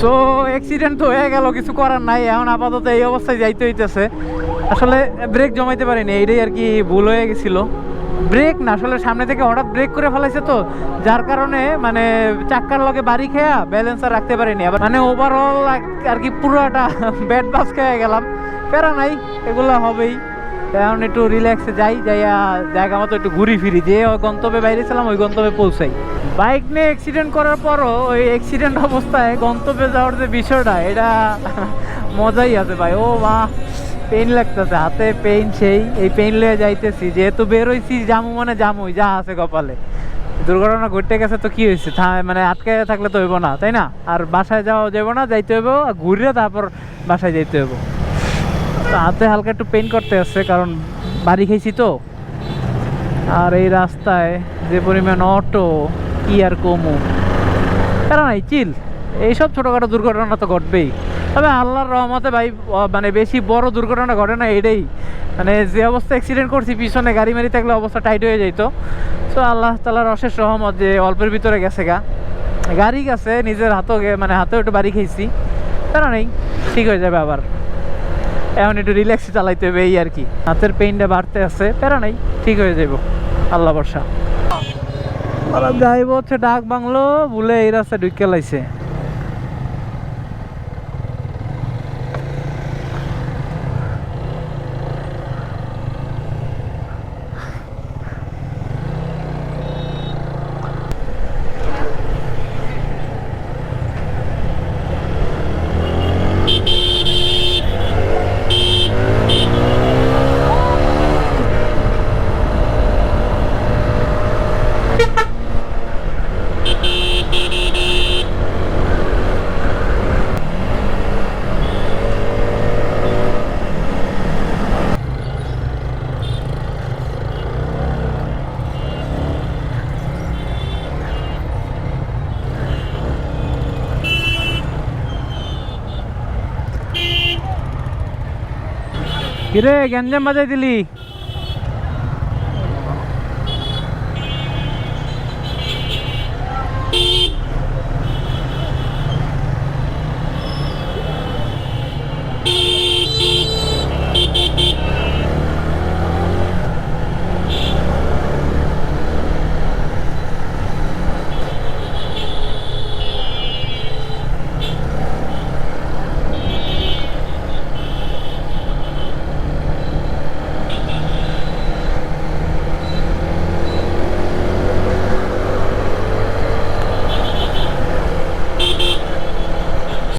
So accident তো হয়ে গেল, কিছু করার নাই। এখন আপাতত এই অবস্থায় যাইতে হইতেছে। আসলে ব্রেক জমাইতে পারিনি, এইটাই আর কি ভুল হয়ে গেছিল। ব্রেক না, আসলে সামনে থেকে হঠাৎ ব্রেক করে ফেলাইছে তো। যার কারণে মানে চাক্কার লগে বাড়ি খেয়া ব্যালেন্স আর রাখতে পারিনি। আবার মানে ওভারঅল আর কি পুরোটা ব্যাট বাস খেয়ে গেলাম। প্যারা নাই, এগুলো হবেই। এখন একটু রিল্যাক্সে যাই, যাইয়া জায়গা মতো একটু ঘুরি ফিরি। যে গন্তব্যে বাইরে ছিলাম ওই গন্তব্যে পৌঁছাই। বাইক নিয়ে অ্যাক্সিডেন্ট করার পরও ওই অ্যাক্সিডেন্ট অবস্থায় গন্তব্যে যাওয়ার যে বিষয়টা, এটা মজাই আছে ভাই। ও মা পেইন লাগতেছে, হাতে পেইন সেই। এই পেইন লিয়ে যাইতেছি, যেহেতু বের হইছি জামু মানে জামুই যা আছে কপালে। দুর্ঘটনা ঘটতে গেছে তো কি হয়েছে মানে আটকে থাকলে তো হইব না, তাই না? আর বাসায় যাওয়া যাব না, যাইতে হইব ঘুরে তারপর বাসায় যাইতে হইব। হাতে হালকা একটু পেইন করতে আসছে কারণ বাড়ি খেয়েছি তো। আর এই রাস্তায় যে পরিমাণ অটো কি আর কমু। তারা নাই চিল এইসব ছোটোখাটো দুর্ঘটনা তো ঘটবেই। তবে আল্লাহর রহমতে ভাই মানে বেশি বড় দুর্ঘটনা ঘটে না এটাই। মানে যে অবস্থা অ্যাক্সিডেন্ট করছি, পিছনে গাড়ি মারি থাকলে অবস্থা টাইট হয়ে যাইতো। তো আল্লাহ তালার অশেষ রহমত যে অল্পের ভিতরে গেছে গা। গাড়ি গেছে, নিজের হাতও মানে হাতেও একটু বাড়ি খেয়েছি তারা নেই, ঠিক হয়ে যাবে আবার। এখন একটু রিল্যাক্সে চালাইতে হবে এই আর কি। হাতের পেইনটা বাড়তে আছে প্যারা নাই ঠিক হয়ে যাব আল্লাহ বর্ষা যাইব হচ্ছে ডাক বাংলো বলে এই রাস্তা ঢুকে লাইছে। কিরে গ্যাঞ্জাম বাজাই দিলি